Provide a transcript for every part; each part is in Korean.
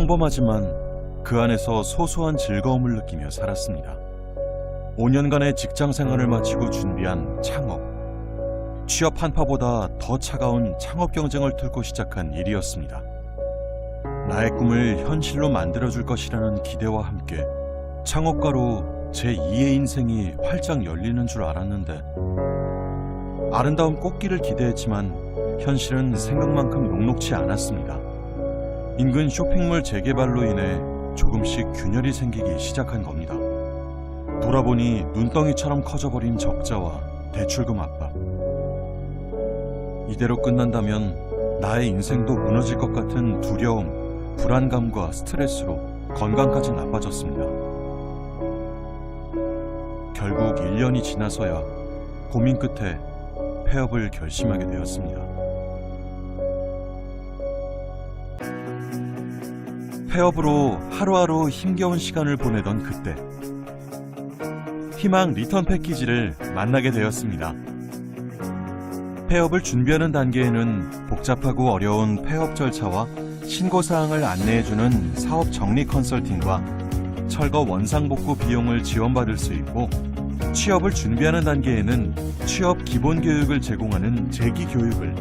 평범하지만 그 안에서 소소한 즐거움을 느끼며 살았습니다. 5년간의 직장 생활을 마치고 준비한 창업. 취업 한파보다 더 차가운 창업 경쟁을 뚫고 시작한 일이었습니다. 나의 꿈을 현실로 만들어줄 것이라는 기대와 함께 창업가로 제 2의 인생이 활짝 열리는 줄 알았는데 아름다운 꽃길을 기대했지만 현실은 생각만큼 녹록치 않았습니다. 인근 쇼핑몰 재개발로 인해 조금씩 균열이 생기기 시작한 겁니다. 돌아보니 눈덩이처럼 커져버린 적자와 대출금 압박. 이대로 끝난다면 나의 인생도 무너질 것 같은 두려움, 불안감과 스트레스로 건강까지 나빠졌습니다. 결국 1년이 지나서야 고민 끝에 폐업을 결심하게 되었습니다. 폐업으로 하루하루 힘겨운 시간을 보내던 그때 희망 리턴 패키지를 만나게 되었습니다. 폐업을 준비하는 단계에는 복잡하고 어려운 폐업 절차와 신고사항을 안내해주는 사업 정리 컨설팅과 철거 원상복구 비용을 지원받을 수 있고 취업을 준비하는 단계에는 취업 기본 교육을 제공하는 재기 교육을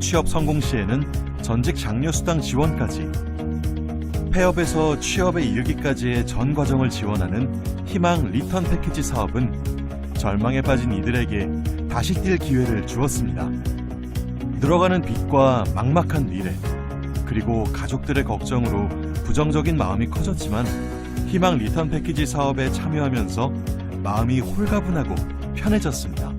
취업 성공 시에는 전직 장려 수당 지원까지 폐업에서 취업에 이르기까지의 전 과정을 지원하는 희망 리턴 패키지 사업은 절망에 빠진 이들에게 다시 뛸 기회를 주었습니다. 늘어가는 빚과 막막한 미래, 그리고 가족들의 걱정으로 부정적인 마음이 커졌지만 희망 리턴 패키지 사업에 참여하면서 마음이 홀가분하고 편해졌습니다.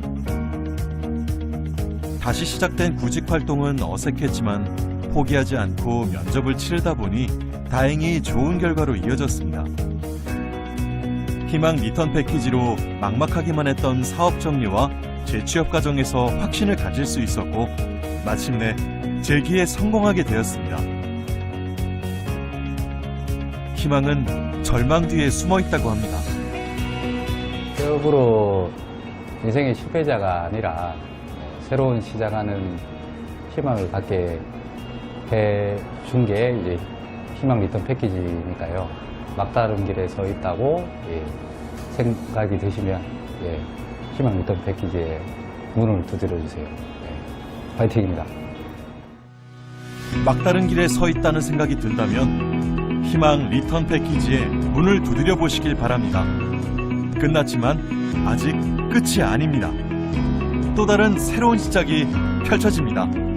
다시 시작된 구직 활동은 어색했지만 포기하지 않고 면접을 치르다 보니 다행히 좋은 결과로 이어졌습니다. 희망 리턴 패키지로 막막하기만 했던 사업 정리와 재취업 과정에서 확신을 가질 수 있었고 마침내 재기에 성공하게 되었습니다. 희망은 절망 뒤에 숨어 있다고 합니다. 폐업으로 인생의 실패자가 아니라 새로운 시작하는 희망을 갖게 해준 게 이제 희망 리턴 패키지니까요. 막다른 길에 서 있다고 예, 생각이 드시면 예, 희망 리턴 패키지에 문을 두드려 주세요. 예, 파이팅입니다. 막다른 길에 서 있다는 생각이 든다면 희망 리턴 패키지에 문을 두드려 보시길 바랍니다. 끝났지만 아직 끝이 아닙니다. 또 다른 새로운 시작이 펼쳐집니다.